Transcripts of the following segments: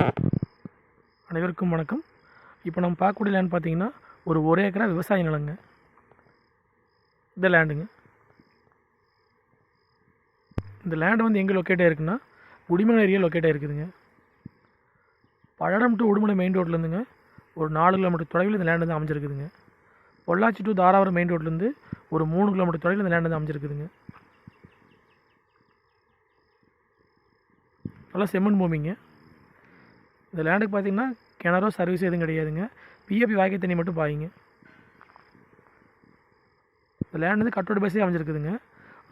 அனைவருக்கும் வணக்கம். இப்போ நம்ம பார்க்கக்கூடிய லேண்ட் பார்த்தீங்கன்னா ஒரு ஒரே ஏக்கரா விவசாய நிலங்க. இந்த லேண்டுங்க இந்த லேண்டு வந்து எங்கே லொக்கேட் ஆகிருக்குன்னா குடிமலை ஏரியா லொக்கேட் ஆகிருக்குதுங்க பழடம் டு உடுமலை மெயின் ரோட்லேருந்துங்க ஒரு நாலு கிலோமீட்டர் தொலைவில் இந்த லேண்ட் வந்து அமைஞ்சிருக்குதுங்க. பொள்ளாச்சி டு தாராபுரம் மெயின் ரோட்லேருந்து ஒரு மூணு கிலோமீட்டர் தொலைவில் இந்த லேண்ட் வந்து அமைஞ்சிருக்குதுங்க. நல்லா செம்மண் பூமிங்க. இந்த லேண்டுக்கு பார்த்தீங்கன்னா கிணறோ சர்வீஸ் எதுவும் கிடையாதுங்க. பிஏபி வாய்க்கை தண்ணி மட்டும் பாயுங்க. இந்த லேண்ட் வந்து கட்டோட பேஸே அமைஞ்சிருக்குதுங்க.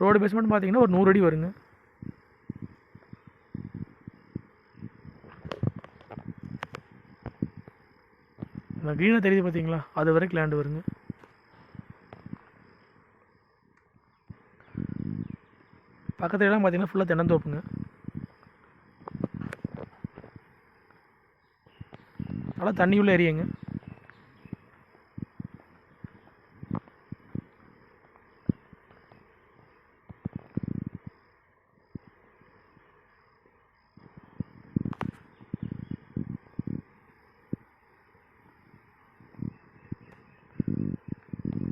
ரோடு பேஸ் மட்டும் பார்த்தீங்கன்னா ஒரு நூறு அடி வருங்க. இந்த க்ரீனாக தெரியுது பார்த்தீங்களா அது வரைக்கும் லேண்டு வருங்க. பக்கத்துலலாம் பார்த்தீங்கன்னா ஃபுல்லாக தென்னந்தோப்புங்க. நல்லா தண்ணி எரியுங்க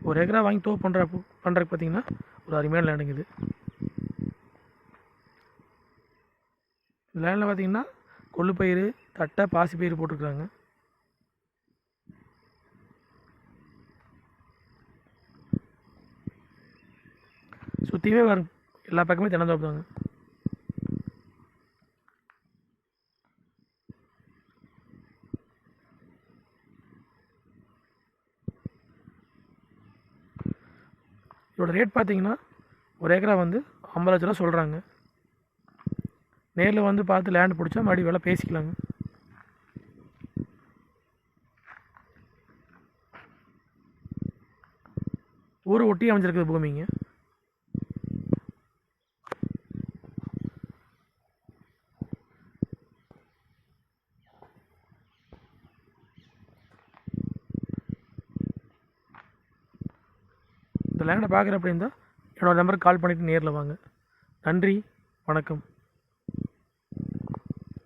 ஒரு ஏக்கரா வாங்கி தோப்பு பண்ணுற பண்ணுறதுக்கு பார்த்தீங்கன்னா ஒரு அருமையான லேண்டுங்க இது. லேண்டில் பார்த்தீங்கன்னா கொள்ளுப்பயிறு தட்டை பாசிப்பயிறு போட்டிருக்குறாங்க. சுற்றியுமே வரும் எல்லா பக்கமே தென்னந்தோப்பு தாங்க இதோட ரேட் பார்த்தீங்கன்னா ஒரு ஏக்கரா வந்து ஐம்பது லட்ச ரூபா சொல்கிறாங்க நேரில் வந்து பார்த்து லேண்ட் பிடிச்சா மறுபடியும் வேலை பேசிக்கலாங்க. ஊரை ஒட்டி அமைஞ்சிருக்குது பூமிங்க. இந்த லேண்டை பார்க்குற அப்படி இருந்தால் என்னோடய நம்பருக்கு கால் பண்ணிவிட்டு நேரில் வாங்க. நன்றி வணக்கம்.